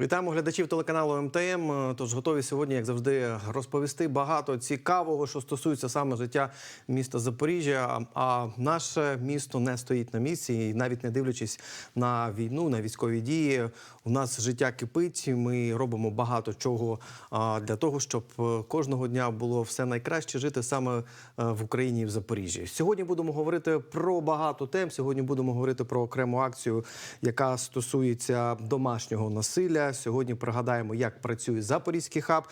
Вітаємо глядачів телеканалу МТМ. Тож готові сьогодні, як завжди, розповісти багато цікавого, що стосується саме життя міста Запоріжжя. А наше місто не стоїть на місці, і навіть не дивлячись на війну, на військові дії. У нас життя кипить. Ми робимо багато чого для того, щоб е, кожного дня було все найкраще жити саме е, в Україні і в Запоріжжі. Сьогодні будемо говорити про багато тем. Сьогодні будемо говорити про окрему акцію, яка стосується домашнього насилля. Сьогодні пригадаємо, як працює Запорізький хаб.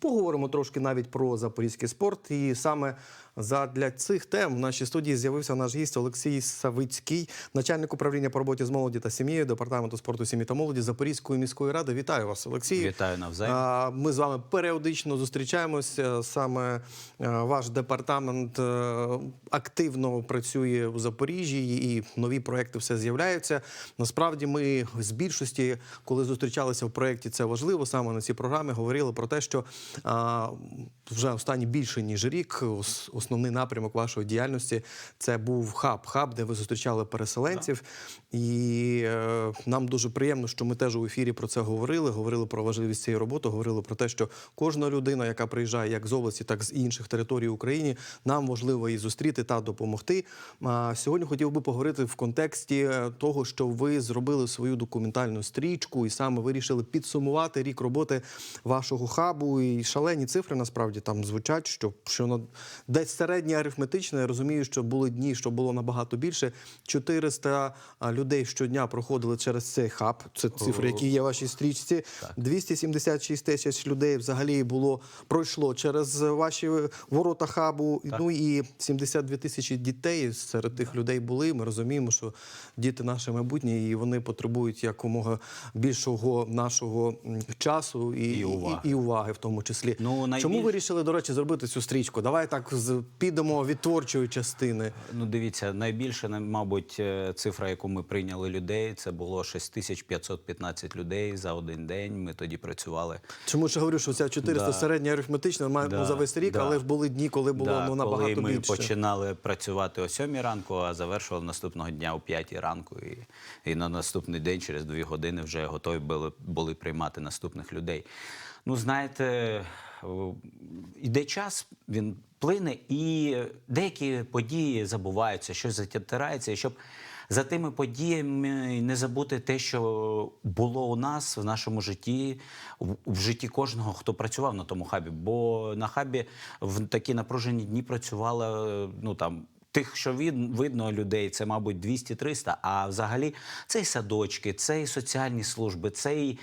Поговоримо трошки навіть про запорізький спорт. І саме задля цих тем в нашій студії з'явився наш гість Олексій Савицький, начальник управління по роботі з молоді та сім'єю департаменту спорту, сім'ї та молоді Запорізької міської ради. Вітаю вас, Олексій. Вітаю навзаєм. Ми з вами періодично зустрічаємося. Саме е, ваш департамент е, активно працює у Запоріжжі, і нові проекти все з'являються. Насправді, ми з більшості, коли зустрічалися в проєкті, це важливо. Саме на цій програмі говорили про те, що вже останні більше ніж рік основний напрямок вашої діяльності це був хаб, хаб, де ви зустрічали переселенців. І е, нам дуже приємно, що ми теж у ефірі про це говорили. Говорили про важливість цієї роботи, говорили про те, що кожна людина, яка приїжджає як з області, так і з інших територій України, нам важливо її зустріти та допомогти. А сьогодні хотів би поговорити в контексті е, того, що ви зробили свою документальну стрічку і саме вирішили підсумувати рік роботи вашого хабу. І шалені цифри насправді там звучать, що, що на десь середнє арифметичне. Я розумію, що були дні, що було набагато більше. 400 людей щодня проходили через цей хаб. Це цифри, які є в вашій стрічці. 276 тисяч людей взагалі було пройшло через ваші ворота хабу. Ну і 72 тисячі дітей серед тих людей були. Ми розуміємо, що діти наше майбутнє, і вони потребують якомога більшого нашого часу і, І уваги. і, і уваги в тому числі. Ну, Чому ви вирішили, до речі, зробити цю стрічку? Давай так з- підемо від творчої частини. Ну, дивіться, найбільше, на- мабуть, е, цифра, яку ми прийняли людей, це було 6515 людей за один день. Ми тоді працювали. Чому ж я говорю, що ця 400 Да. середня арифметична має Да, за весь рік, да. але ж були дні, коли було Да, ну, набагато коли ми більше. починали працювати о 7 ранку, а завершували наступного дня о 5 ранку. І, і на наступний день, через 2 години, вже готові були, були приймати наступних людей. Ну, знаєте, йде час, він плине, і деякі події забуваються, щось затирається, і щоб. За тими подіями не забути те, що було у нас в нашому житті, в, житті кожного, хто працював на тому хабі. Бо на хабі в такі напружені дні працювало ну там. Тих, що від, видно людей, це, мабуть, 200-300, а взагалі це і садочки, це і соціальні служби, це і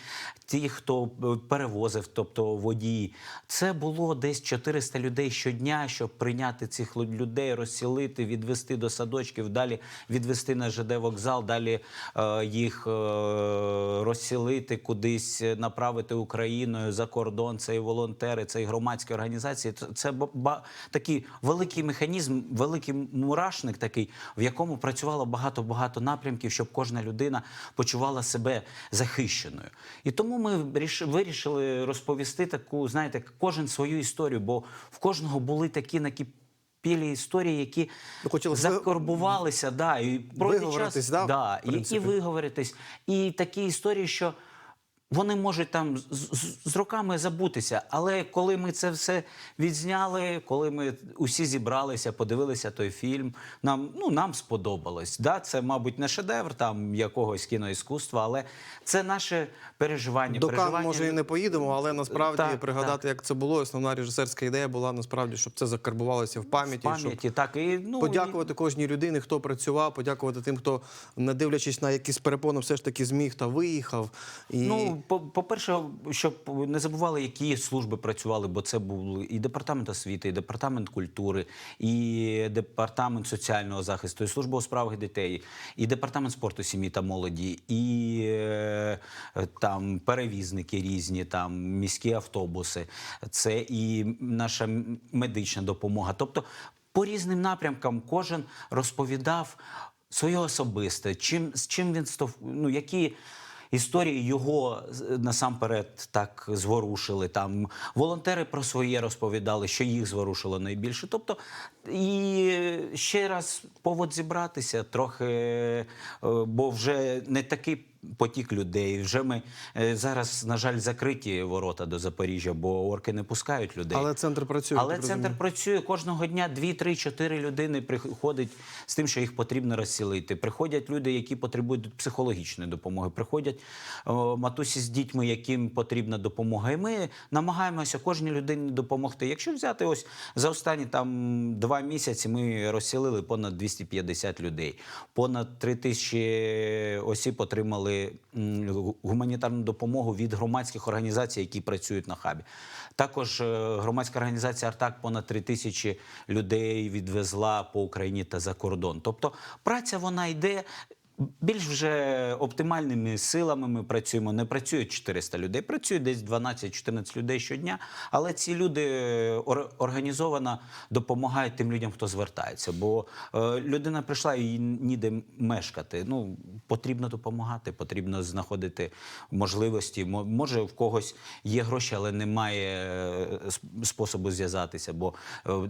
ті, хто е, перевозив, тобто водії. Це було десь 400 людей щодня, щоб прийняти цих людей, розсілити, відвести до садочків, далі відвести на ЖД вокзал, далі е, їх е, розсілити кудись, е, направити Україною за кордон. Це і волонтери, це і громадські організації. Це, ба- такий великий механізм, великий мурашник, такий, в якому працювало багато-багато напрямків, щоб кожна людина почувала себе захищеною. І тому ми вирішили розповісти таку, знаєте, кожен свою історію, бо в кожного були такі накипілі історії, які Ну, хотіли ви- закорбувалися, да, і Виговоритись, час, да, да, і, і виговоритись. І такі історії, що вони можуть там з, з, з роками забутися. Але коли ми це все відзняли, коли ми усі зібралися, подивилися той фільм, нам, ну, нам сподобалось. Да? Це, мабуть, не шедевр там якогось кіноіскусства, але це наше переживання. До Кан, може, і не поїдемо, але насправді Так, пригадати, як це було. Основна режисерська ідея була насправді, щоб це закарбувалося в пам'яті. в щоб. Так, і, ну, Подякувати кожній людині, хто працював, подякувати тим, хто, не дивлячись на якісь перепони, все ж таки зміг та виїхав. І... Ну, по- по-перше, щоб не забували, які служби працювали, бо це був і департамент освіти, і департамент культури, і департамент соціального захисту, і служба у справах дітей, і департамент спорту, сім'ї та молоді, і е, там перевізники різні, там міські автобуси, це і наша медична допомога. Тобто, по різним напрямкам кожен розповідав своє особисте, чим з чим він стов... ну, які історії його насамперед так зворушили. Там волонтери про своє розповідали, що їх зворушило найбільше. Тобто, і ще раз повод зібратися трохи, е, бо вже не такий потік людей. Вже ми е, зараз, на жаль, закриті ворота до Запоріжжя, бо орки не пускають людей. Але центр працює. Але центр працює кожного дня. Дві, три, чотири людини приходять з тим, що їх потрібно розсілити. Приходять люди, які потребують психологічної допомоги. Приходять о, матусі з дітьми, яким потрібна допомога. І ми намагаємося кожній людині допомогти. Якщо взяти ось за останні там два місяці, ми розсілили понад 250 людей. Понад 3 тисячі осіб отримали м, гуманітарну допомогу від громадських організацій, які працюють на хабі. Також е, громадська організація Артак понад три тисячі людей відвезла по Україні та за кордон. Тобто праця вона йде. Більш вже оптимальними силами ми працюємо. Не працюють 400 людей, працюють десь 12-14 людей щодня. Але ці люди е, ор- організовано допомагають тим людям, хто звертається. Бо е, людина прийшла і ніде мешкати. Ну потрібно допомагати, потрібно знаходити можливості. Мо- Може, в когось є гроші, але немає е, способу зв'язатися. Бо,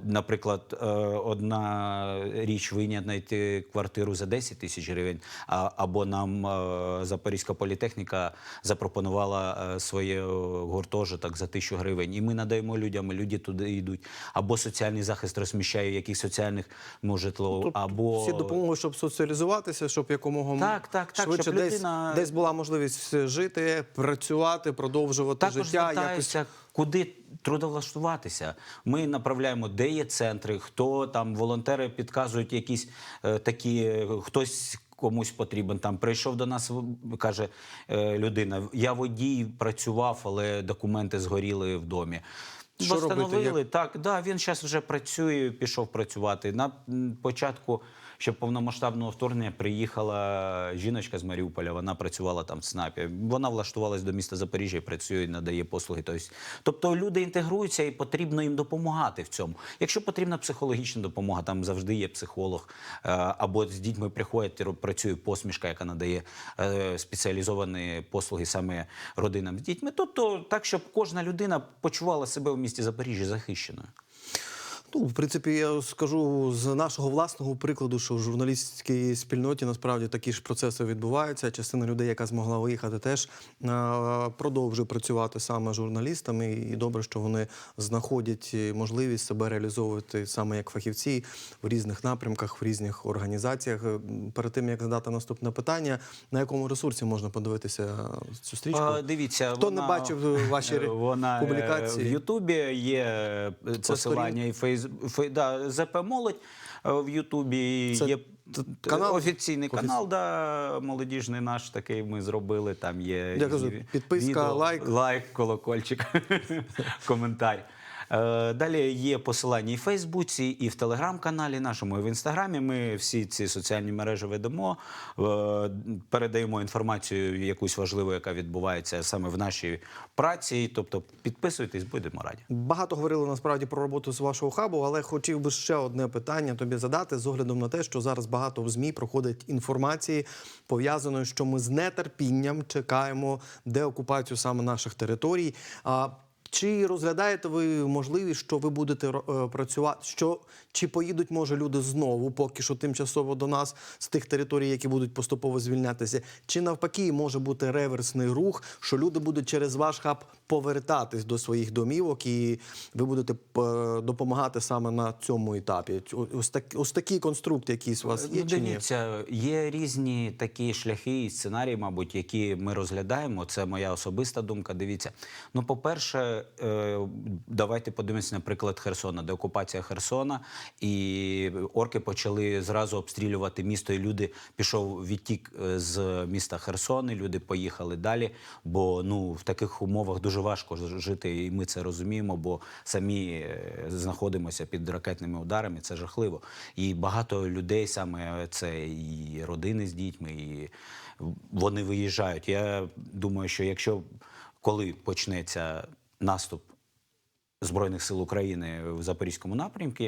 наприклад, одна річ вийняти знайти квартиру за 10 тисяч гривень, або нам е, Запорізька політехніка запропонувала е, своє е, гуртожиток за тисячу гривень. І ми надаємо людям, і люди туди йдуть. Або соціальний захист розміщає яких соціальних ну, житло, Тобто або всі допомоги, щоб соціалізуватися, щоб якомога Так, так, так, швидше щоб десь, людина- десь була можливість жити, працювати, продовжувати Також життя. Якось куди трудовлаштуватися. Ми направляємо, де є центри, хто там волонтери підказують якісь е, такі, хтось. Комусь потрібен там прийшов до нас, каже е, людина. Я водій працював, але документи згоріли в домі. Що робити? Встановили так. Да, він зараз вже працює, пішов працювати. На початку ще повномасштабного вторгнення приїхала жіночка з Маріуполя. Вона працювала там в СНАПі. Вона влаштувалась до міста Запоріжжя і працює, надає послуги. Тобто, тобто люди інтегруються і потрібно їм допомагати в цьому. Якщо потрібна психологічна допомога, там завжди є психолог. Е, Або з дітьми приходять, працює посмішка, яка надає е, спеціалізовані послуги саме родинам з дітьми. Тобто так, щоб кожна людина почувала себе в місті Запоріжжя захищеною. Ну, в принципі, я скажу з нашого власного прикладу, що в журналістській спільноті насправді такі ж процеси відбуваються. Частина людей, яка змогла виїхати, теж е, продовжує працювати саме журналістами. І добре, що вони знаходять можливість себе реалізовувати саме як фахівці в різних напрямках, в різних організаціях. Е, Перед тим як задати наступне питання, на якому ресурсі можна подивитися цю стрічку? А, дивіться, Хто вона, не бачив е, ваші вона, е, публікації? в Ютубі є е, посилання і фейс, фей, да, ЗП Молодь е, в Ютубі. Це є канал? офіційний Офіційний. канал, да, молодіжний наш такий ми зробили. Там є Я кажу, підписка, підписка, лайк. лайк, колокольчик, коментар. Е, Далі є посилання і в Фейсбуці, і в телеграм-каналі нашому, і в інстаграмі. Ми всі ці соціальні мережі ведемо, е, передаємо інформацію якусь важливу, яка відбувається саме в нашій праці. Тобто підписуйтесь, будемо раді. Багато говорили насправді про роботу з вашого хабу, але хотів би ще одне питання тобі задати з оглядом на те, що зараз багато в змі проходить інформації пов'язаної, що ми з нетерпінням чекаємо деокупацію саме наших територій. Чи розглядаєте ви можливість, що ви будете е, працювати? Що чи поїдуть може люди знову, поки що тимчасово до нас з тих територій, які будуть поступово звільнятися? Чи навпаки може бути реверсний рух, що люди будуть через ваш хаб повертатись до своїх домівок, і ви будете е, допомагати саме на цьому етапі? Ось так, ось такі конструкти, якісь у вас є Ну, чи ні? є різні такі шляхи і сценарії, мабуть, які ми розглядаємо. Це моя особиста думка. Дивіться. Ну, по-перше, е, давайте подивимося, наприклад, Херсона, де окупація Херсона, і орки почали зразу обстрілювати місто, і люди пішов відтік е, з міста Херсон, і люди поїхали далі. Бо ну в таких умовах дуже важко жити, і ми це розуміємо, бо самі е, знаходимося під ракетними ударами. Це жахливо. І багато людей саме це і родини з дітьми, і вони виїжджають. Я думаю, що якщо коли почнеться наступ Збройних сил України в Запорізькому напрямку,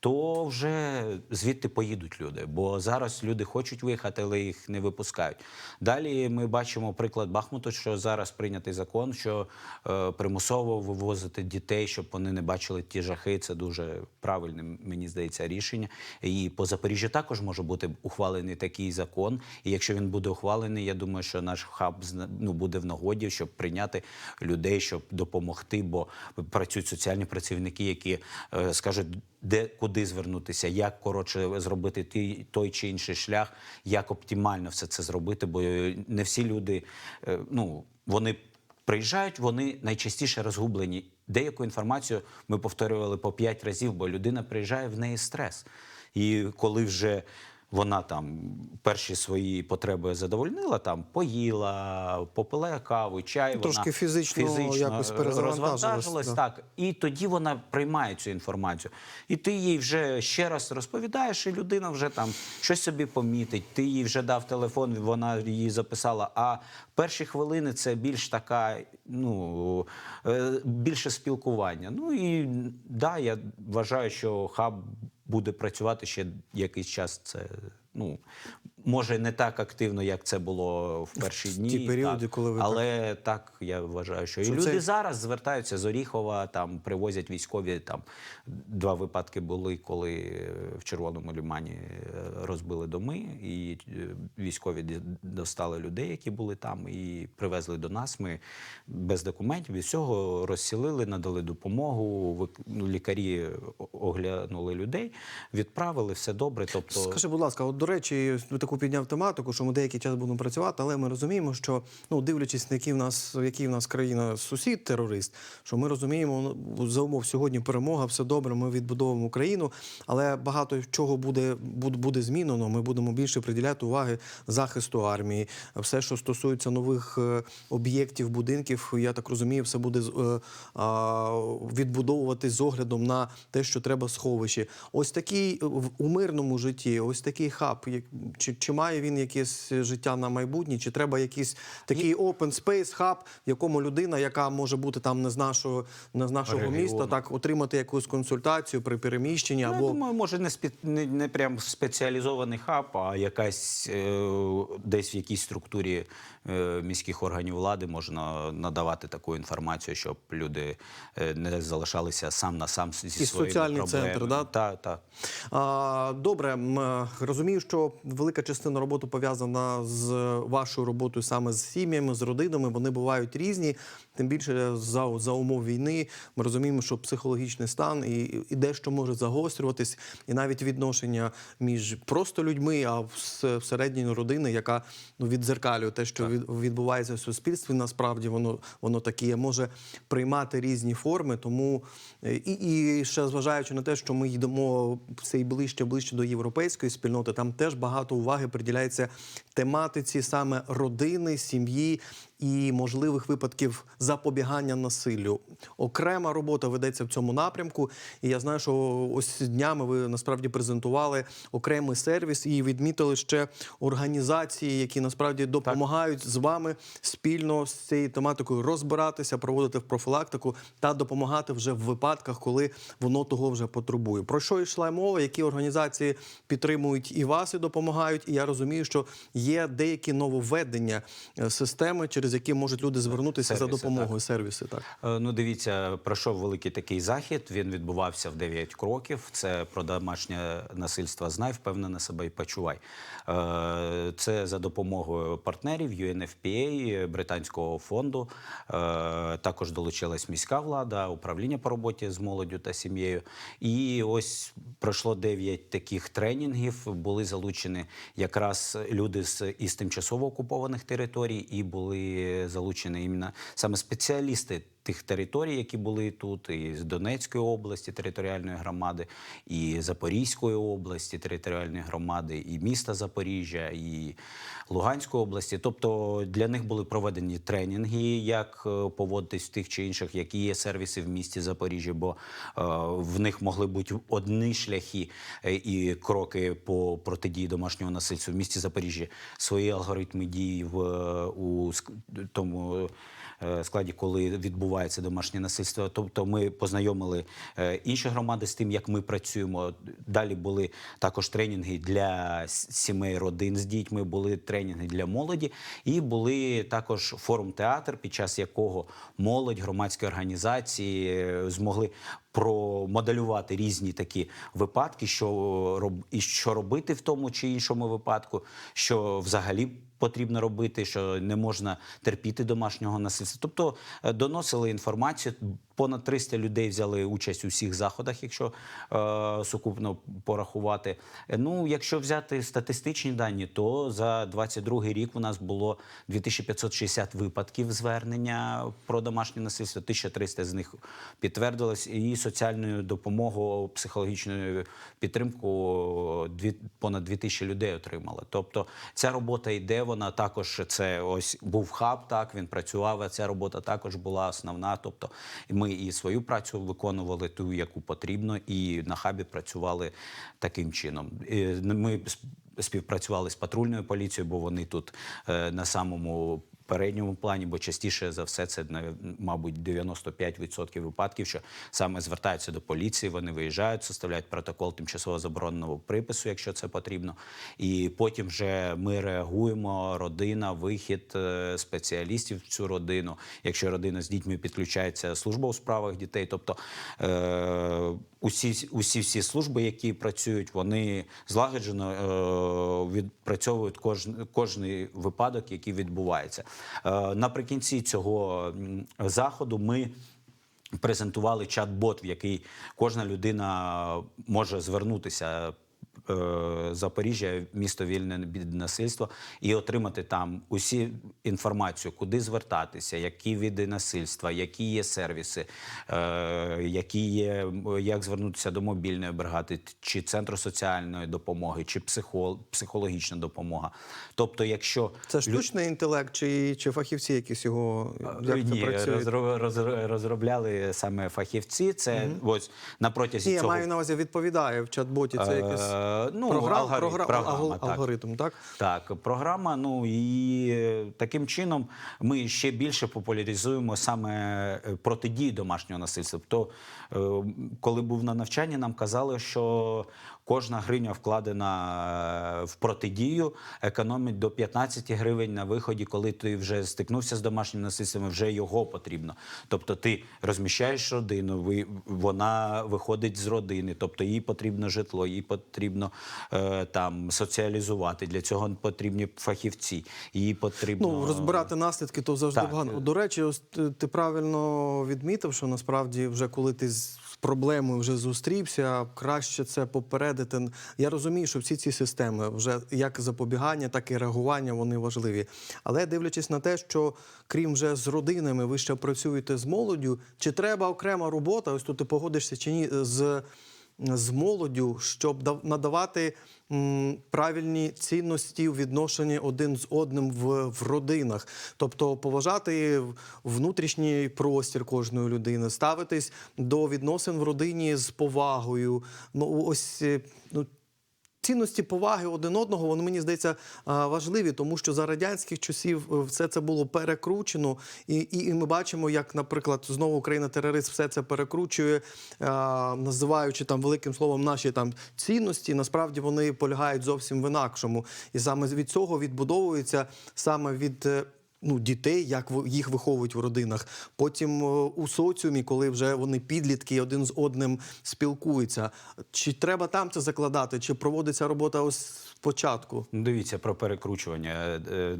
то вже звідти поїдуть люди. Бо зараз люди хочуть виїхати, але їх не випускають. Далі ми бачимо приклад Бахмуту, що зараз прийнятий закон, що е, примусово вивозити дітей, щоб вони не бачили ті жахи. Це дуже правильне, мені здається, рішення. І по Запоріжжю також може бути ухвалений такий закон. І якщо він буде ухвалений, я думаю, що наш хаб ну, буде в нагоді, щоб прийняти людей, щоб допомогти, бо працюють соціальні працівники, які е, скажуть, де куди звернутися, як коротше зробити ті, той чи інший шлях, як оптимально все це зробити, бо не всі люди, е, ну вони приїжджають, вони найчастіше розгублені. Деяку інформацію ми повторювали по п'ять разів, бо людина приїжджає в неї стрес. І коли вже вона там перші свої потреби задовольнила, там поїла, попила каву, чай. Трошки вона фізично якось перезавантажилась, розвантажилась, да. так. І тоді вона приймає цю інформацію. І ти їй вже ще раз розповідаєш, і людина вже там щось собі помітить. Ти їй вже дав телефон, вона її записала. А перші хвилини це більш така, ну е, більше спілкування. Ну і да, я вважаю, що хаб буде працювати ще якийсь час. Це ну може не так активно, як це було в перші В дні. ті періоди, так. коли ви але так я вважаю, що, і це- люди зараз звертаються з Оріхова, там привозять військові. Там два випадки були, коли е, в Червоному лімані е, розбили доми, і е, військові достали людей, які були там, і привезли до нас. Ми без документів від всього розсілили, надали допомогу. Лікарі оглянули людей, відправили все добре. Тобто Скажи, будь ласка, от до речі, ви таку підняв тематику, що ми деякий час будемо працювати, але ми розуміємо, що ну дивлячись на які в нас, в якій в нас країна сусід терорист, що ми розуміємо ну, за умов сьогодні перемога, все добре, ми відбудовуємо Україну, але багато чого буде, буде, змінено. Ми будемо більше приділяти уваги захисту армії, все, що стосується нових е, об'єктів, будинків, я так розумію, все буде е, відбудовувати з оглядом на те, що треба сховище. Ось такий в- у мирному житті, ось такий хаб. як- Чи, чи має він якесь життя на майбутнє, чи треба якийсь такий open space хаб, в якому людина, яка може бути там не з нашого, не з нашого Регіону. міста, так отримати якусь консультацію при переміщенні Ну, або Я думаю, може не, спе- не, не прям спеціалізований хаб, а якась е, десь в якійсь структурі е, міських органів влади можна надавати таку інформацію, щоб люди е, не залишалися сам на сам зі І своїми соціальний проблемами. центр, да? Так, так. А, добре, е, розумію, що велика частина роботи пов'язана з вашою роботою саме з сім'ями, з родинами. Вони бувають різні. Тим більше за, за умов війни ми розуміємо, що психологічний стан і, і дещо може загострюватись, і навіть відношення між просто людьми, а вс- всередині родини, яка ну, віддзеркалює те, що від, відбувається в суспільстві. Насправді воно воно таке може приймати різні форми. Тому е, і, і ще зважаючи на те, що ми йдемо все і ближче ближче до європейської спільноти, там теж багато уваги приділяється тематиці саме родини, сім'ї і можливих випадків запобігання насиллю. Окрема робота ведеться в цьому напрямку. І я знаю, що ось днями ви насправді презентували окремий сервіс і відмітили ще організації, які насправді допомагають з вами спільно з цією тематикою розбиратися, проводити профілактику та допомагати вже в випадках, коли воно того вже потребує. Про що йшла мова? Які організації підтримують і вас, і допомагають? І я розумію, що є деякі нововведення е, системи, через які можуть люди звернутися Сервіси, за допомогою. Сервіси так. Е, Ну, дивіться, пройшов великий такий захід. Він відбувався в 9 кроків. Це про домашнє насильство. Знай, впевнене себе і почувай. Е, Це за допомогою партнерів UNFPA, британського фонду. Е, Також долучилась міська влада, управління по роботі з молоддю та сім'єю. І ось пройшло 9 таких тренінгів. Були залучені якраз люди з із тимчасово окупованих територій, і були залучені іменно саме спеціалісти тих територій, які були тут, і з Донецької області територіальної громади, і Запорізької області територіальної громади, і міста Запоріжжя, і Луганської області. Тобто для них були проведені тренінги, як е, поводитись в тих чи інших, які є сервіси в місті Запоріжжя, бо е, в них могли бути одні шляхи е, і кроки по протидії домашнього насильства в місті Запоріжжя, свої алгоритми дії в у тому складі, коли відбувається домашнє насильство. Тобто ми познайомили е, інші громади з тим, як ми працюємо. Далі були також тренінги для сімей, родин з дітьми, були тренінги для молоді, і були також форум-театр, під час якого молодь, громадські організації е, змогли промоделювати різні такі випадки, що роб- і що робити в тому чи іншому випадку, що взагалі. Потрібно робити, що не можна терпіти домашнього насильства. Тобто е, доносили інформацію. Понад 300 людей взяли участь у всіх заходах, якщо е, сукупно порахувати. Ну, якщо взяти статистичні дані, то за 22 рік у нас було 2560 випадків звернення про домашнє насильство. 1300 з них підтвердилось. І соціальною допомогою, психологічною підтримкою дві, понад 2000 людей отримали. Тобто ця робота йде. Вона також це ось був хаб. Так він працював. а Ця робота також була основна. Тобто ми і свою працю виконували ту, яку потрібно, і на хабі працювали таким чином. Ми співпрацювали з патрульною поліцією, бо вони тут е, на самому передньому плані, бо частіше за все це мабуть 95% випадків, що саме звертаються до поліції, вони виїжджають, составляють протокол тимчасово забороненого припису, якщо це потрібно. І потім вже ми реагуємо, родина, вихід е, спеціалістів в цю родину. Якщо родина з дітьми підключається служба у справах дітей, тобто е, усі, усі всі служби, які працюють, вони злагоджено е, відпрацьовують кожен, кожний випадок, який відбувається. Е, наприкінці цього заходу ми. Презентували чат-бот, в який кожна людина може звернутися. Е, Запоріжжя, місто вільне від насильства, і отримати там усі інформацію, куди звертатися, які види насильства, які є сервіси, е, які є, як звернутися до мобільної бригади, чи центру соціальної допомоги, чи психо, психологічна допомога. Тобто, якщо Це штучний інтелект чи, чи фахівці якісь його як ні, працює? розро- розро- розробляли саме фахівці. Це ось на протязі Ні, я маю на увазі відповідає в чат-боті. Це якийсь Е, ну, програм, алгоритм, програм, програма, алгоритм, так. алгоритм, так? Так, програма. Ну і е, таким чином ми ще більше популяризуємо саме протидії домашнього насильства. То е, коли був на навчанні, нам казали, що кожна гривня вкладена е, в протидію, економить до 15 гривень на виході, коли ти вже стикнувся з домашнім насильством, вже його потрібно. Тобто ти розміщаєш родину, вона виходить з родини, тобто їй потрібно житло, їй потрібно е, там соціалізувати. Для цього потрібні фахівці. Їй потрібно Ну, розбирати наслідки, то завжди Так. До речі, ось ти правильно відмітив, що насправді, вже коли ти проблемою вже зустрівся, краще це попередити. Я розумію, що всі ці системи, вже як запобігання, так і реагування, вони важливі. Але дивлячись на те, що крім вже з родинами, ви ще працюєте з молоддю, чи треба окрема робота? Ось тут ти погодишся чи ні з з молоддю, щоб надавати правильні цінності в відношенні один з одним в, в родинах, тобто поважати внутрішній простір кожної людини, ставитись до відносин в родині з повагою. Ну ось е, ну. Цінності поваги один одного, вони мені здається важливі, тому що за радянських часів е, все це було перекручено, і, і, ми бачимо, як, наприклад, знову Україна терорист все це перекручує, називаючи там великим словом наші там цінності. Насправді вони полягають зовсім в інакшому, і саме від цього відбудовується саме від. Ну, дітей, як їх виховують в родинах. Потім е, у соціумі, коли вже вони підлітки один з одним спілкуються. Чи треба там це закладати, чи проводиться робота ось спочатку? Ну, Дивіться про перекручування. Е, е,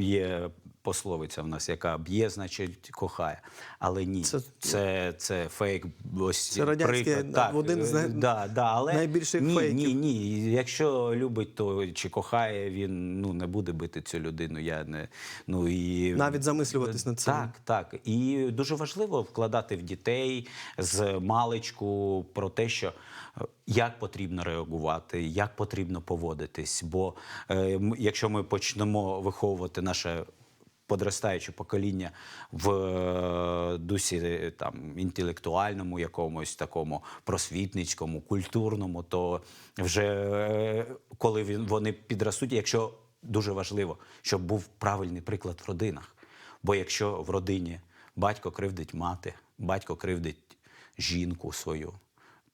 Є пословиця в нас, яка б'є, значить кохає. Але ні, Це- це, це, фейк. Ось Це радянське, приклад. да, один з най- да, да, але найбільших ні, фейків. Ні, ні. Якщо любить, то чи кохає, він ну не буде бити цю людину. Я не ну і Навіть замислюватись над цим. Так, так. І дуже важливо вкладати в дітей з маличку про те, що е, як потрібно реагувати, як потрібно поводитись. Бо е, якщо ми почнемо виховувати наше подростаюче покоління в е, дусі е, там інтелектуальному, якомусь такому просвітницькому, культурному, то вже е, коли вони підростуть, якщо дуже важливо, щоб був правильний приклад в родинах. Бо якщо в родині батько кривдить мати, батько кривдить жінку свою,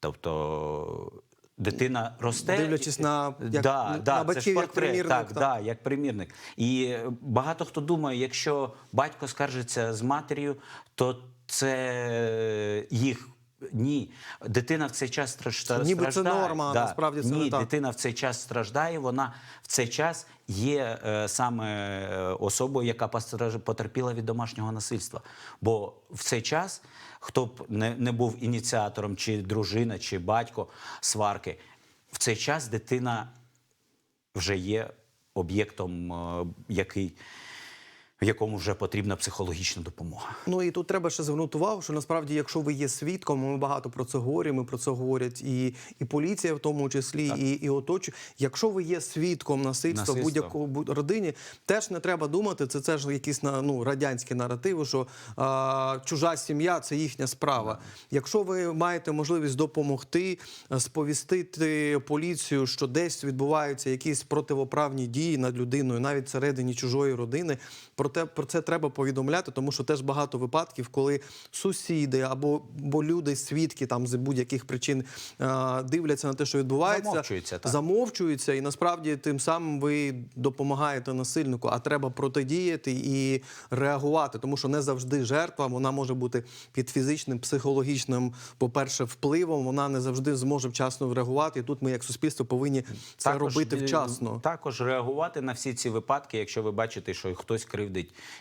тобто дитина росте. Дивлячись на- як- да, на да, це батьків ж як портрет, примірник, так, так. да, як примірник. І багато хто думає, якщо батько скаржиться з матір'ю, то це їх. Ні, дитина в цей час стражда- Ніби це норма, а насправді це Ні, не так. дитина в цей час страждає. Вона в цей час є е, саме е, особою, яка потерпіла від домашнього насильства. Бо в цей час, хто б не, не був ініціатором, чи дружина, чи батько сварки, в цей час дитина вже є об'єктом, е, який, якому вже потрібна психологічна допомога. Ну і тут треба ще звернути увагу, що насправді, якщо ви є свідком, ми багато про це говоримо. Про це говорять і, і поліція, в тому числі, і, і оточу. Якщо ви є свідком насильства в будь-якому бу- родині, теж не треба думати. Це, це ж якісь на ну радянські наративи, що а, чужа сім'я це їхня справа. Якщо ви маєте можливість допомогти, е, сповістити поліцію, що десь відбуваються якісь противоправні дії над людиною, навіть всередині чужої родини, про те про це треба повідомляти, тому що теж багато випадків, коли сусіди або бо люди, свідки там з будь-яких причин е, дивляться на те, що відбувається, Замовчуються, так. замовчуються, і насправді тим самим ви допомагаєте насильнику. А треба протидіяти і реагувати, тому що не завжди жертва вона може бути під фізичним, психологічним, по-перше, впливом. Вона не завжди зможе вчасно реагувати. І тут ми, як суспільство, повинні це робити е, вчасно. Також реагувати на всі ці випадки, якщо ви бачите, що хтось кривдить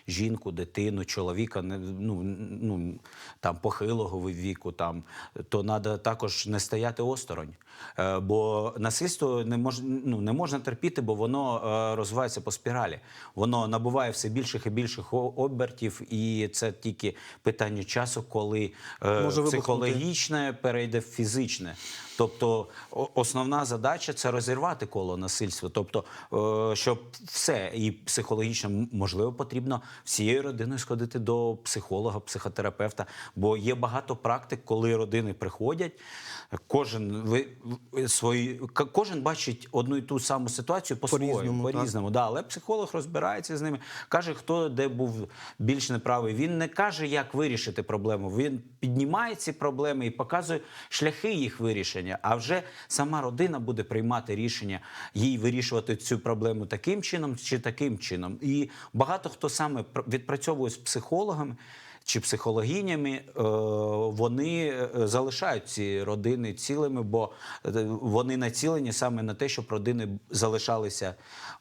жінку, дитину, чоловіка, ну, ну, там, похилого віку, там, то треба також не стояти осторонь. Е, Бо насильство не, мож, ну, не можна терпіти, бо воно е, розвивається по спіралі. Воно набуває все більших і більших обертів, і це тільки питання часу, коли е, Може вибухнути. психологічне перейде в фізичне. Тобто основна задача це розірвати коло насильства. Тобто, щоб все і психологічно можливо потрібно всією родиною сходити до психолога, психотерапевта. Бо є багато практик, коли родини приходять. Кожен ви- свої кожен бачить одну і ту саму ситуацію по-своєму, По-різному, так. по-різному. Да, але психолог розбирається з ними, каже, хто де був більш неправий. Він не каже, як вирішити проблему. Він піднімає ці проблеми і показує шляхи їх вирішення. А вже сама родина буде приймати рішення, їй вирішувати цю проблему таким чином чи таким чином. І багато хто саме пр- відпрацьовує з психологами. Чи психологинями е, вони е, залишають ці родини цілими, бо е, вони націлені саме на те, щоб родини залишалися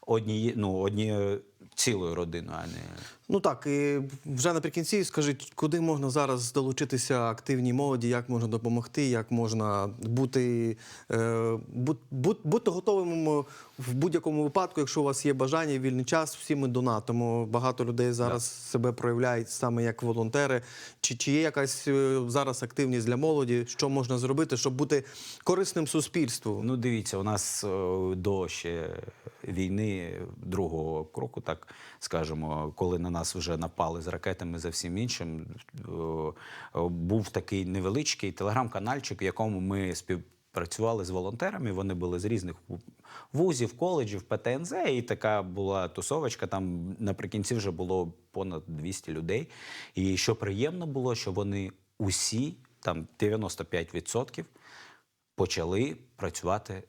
однією ну, однією цілою родиною, а не Ну так, і вже наприкінці скажіть, куди можна зараз долучитися активній молоді, як можна допомогти, як можна бути, е, бу- бу- бути готовим в будь-якому випадку, якщо у вас є бажання, вільний час, всі ми донатимо. Багато людей зараз себе проявляють саме як волонтери. Чи, чи є якась е, зараз активність для молоді? Що можна зробити, щоб бути корисним суспільству? Ну, дивіться, у нас е, до ще війни другого кроку, так скажемо, коли на нас вже напали з ракетами за всім іншим, е, е, був такий невеличкий телеграм-канальчик, в якому ми співпрацювали з волонтерами. Вони були з різних вузів, коледжів, ПТНЗ, і така була тусовочка. Там наприкінці вже було понад 200 людей. І що приємно було, що вони усі, там 95%, почали працювати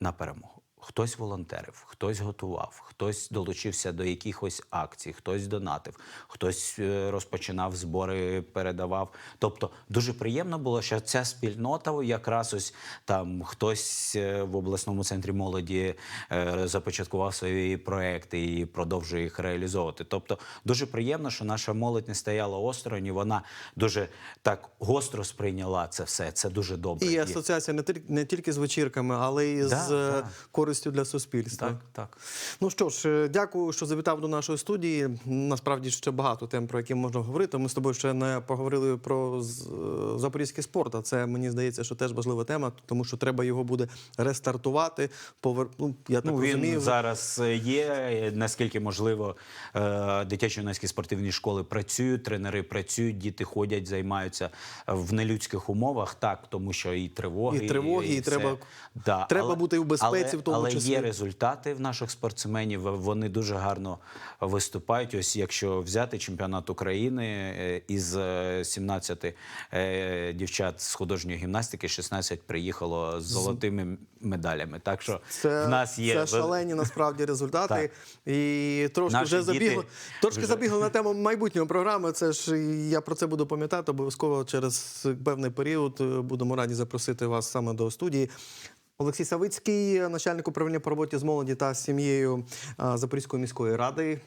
на перемогу. Хтось волонтерив, хтось готував, хтось долучився до якихось акцій, хтось донатив, хтось е, розпочинав збори, передавав. Тобто дуже приємно було, що ця спільнота, якраз ось там хтось е, в обласному центрі молоді е, започаткував свої проекти і продовжує їх реалізовувати. Тобто дуже приємно, що наша молодь не стояла осторонь, і вона дуже так гостро сприйняла це все. Це дуже добре. І асоціація не тільки не тільки з вечірками, але й Да, з да. користю для суспільства. Так, так. Ну що ж, е, дякую, що завітав до нашої студії. Насправді ще багато тем, про які можна говорити. Ми з тобою ще не поговорили про е, запорізький спорт. А це мені здається, що теж важлива тема, тому що треба його буде рестартувати. Повер... Ну, я так Ну, він розумію. зараз є. е, Наскільки можливо, е, дитячо-юнацькі спортивні школи працюють, тренери працюють, діти ходять, займаються в нелюдських умовах, так, тому що і тривоги, І тривоги, і все. треба- да, треба бути в безпеці але, в тому Але числі. є результати в наших спортсменів. Вони дуже гарно виступають. Ось якщо взяти чемпіонат України е, із е, 17 е, дівчат з художньої гімнастики, 16 приїхало з золотими медалями. Так що Це, в нас є це шалені насправді результати. І трошки Наші вже діти забігли. Трошки вже- забігли на тему майбутньої програми. Це ж я про це буду пам'ятати. Обов'язково через певний період е, будемо раді запросити вас саме до студії. Олексій Савицький, начальник управління по роботі з молоді та сім'єю Запорізької міської ради.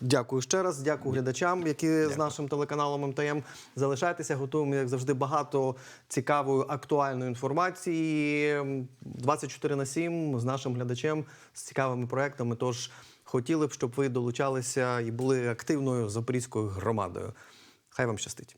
Дякую ще раз. Дякую глядачам, які з нашим телеканалом МТМ залишайтеся. Готуємо, як завжди, багато цікавої актуальної інформації. 24 на 7 з нашим глядачем з цікавими проектами. Тож хотіли б, щоб ви долучалися і були активною запорізькою громадою. Хай вам щастить.